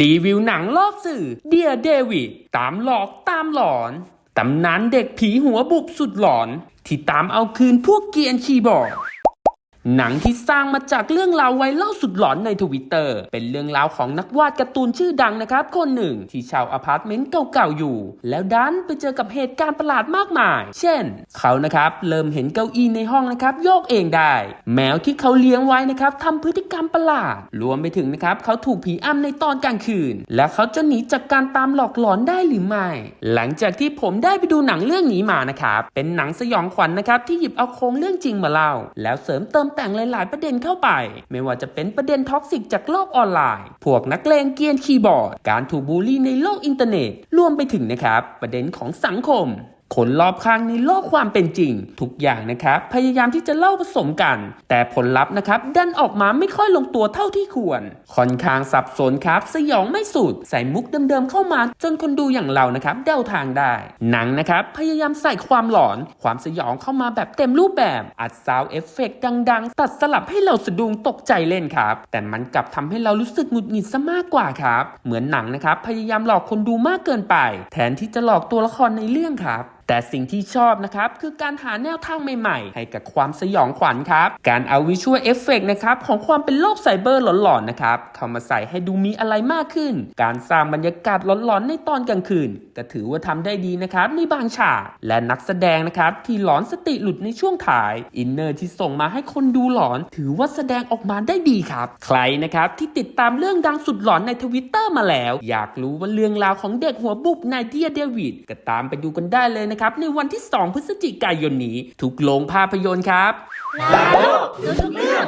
รีวิวหนังรอบสื่อเดียเดวิดตามหลอกตามหลอนตำนานเด็กผีหัวบุกสุดหลอน ที่ตามเอาคืนพวกเกียนชีบอร์ หนังที่สร้างมาจากเรื่องราวไวรัลสุดหลอนในทวิตเตอร์เป็นเรื่องราวของนักวาดการ์ตูนชื่อดังนะครับ คนหนึ่งที่เช่าอพาร์ตเมนต์เก่าๆอยู่ แล้วดันไปเจอกับเหตุการณ์ประหลาดมากมาย เช่น เขานะครับเริ่มเห็นเก้าอี้ในห้องนะครับโยกเองได้ แมวที่เขาเลี้ยงไว้นะครับทำพฤติกรรมประหลาด รวมไปถึงนะครับเขาถูกผีอำในตอนกลางคืน และเขาจะหนีจากการตามหลอกหลอนได้หรือไม่ หลังจากที่ผมได้ไปดูหนังเรื่องนี้มานะครับเป็นหนังสยองขวัญนะครับที่หยิบเอาโครงเรื่องจริงมาเล่า แล้วเสริมเติมแต่งหลายๆประเด็นเข้าไป ไม่ว่าจะเป็นประเด็นท็อกซิกจากโลกออนไลน์ พวกนักเลงเกียนคีย์บอร์ด การถูกบูลลี่ในโลกอินเทอร์เน็ต รวมไปถึงนะครับ ประเด็นของสังคม คนรอบข้างในโลกความเป็นจริง ทุกอย่างนะครับ พยายามที่จะเล่าผสมกัน แต่ผลลัพธ์นะครับดันออกมาไม่ค่อยลงตัวเท่าที่ควร ค่อนข้างสับสนครับ สยองไม่สุด ใส่มุกเดิมๆเข้ามา จนคนดูอย่างเรานะครับเดาทางได้ หนังนะครับ พยายามใส่ความหลอน ความสยองเข้ามาแบบเต็มรูปแบบ อัดซาวเอฟเฟกต์ดัง ๆ ตัดสลับให้เราสะดุ้งตกใจเล่นครับ แต่มันกลับทำให้เรารู้สึกหงุดหงิดซะมากกว่าครับ เหมือนหนังนะครับพยายามหลอกคนดูมากเกินไป แทนที่จะหลอกตัวละครในเรื่องครับ แต่สิ่งที่ชอบนะครับ คือการหาแนวทางใหม่ๆ ให้กับความสยองขวัญครับ การเอาวิชวลเอฟเฟกนะครับ ของความเป็นโลกไซเบอร์หลอนๆนะครับ เข้ามาใส่ให้ดูมีอะไรมากขึ้น การสร้างบรรยากาศหลอนๆ ในตอนกลางคืนก็ถือว่าทำได้ดีนะครับในบางฉากและนักแสดงนะครับ ที่หลอนสติหลุดในช่วงถ่ายอินเนอร์ที่ส่งมาให้คนดูหลอน ถือว่าแสดงออกมาได้ดีครับ ใครนะครับที่ติดตามเรื่องดังสุดหลอนในทวิตเตอร์มาแล้ว อยากรู้ว่าเรื่องราวของเด็กหัวบุบนายเดียเดวิดก็ตามไปดูกันได้เลยนะครับ ในวันที่ 2 พฤศจิกายนนี้ ทุกโรงภาพยนตร์ครับแล้วดูทุกเรื่อง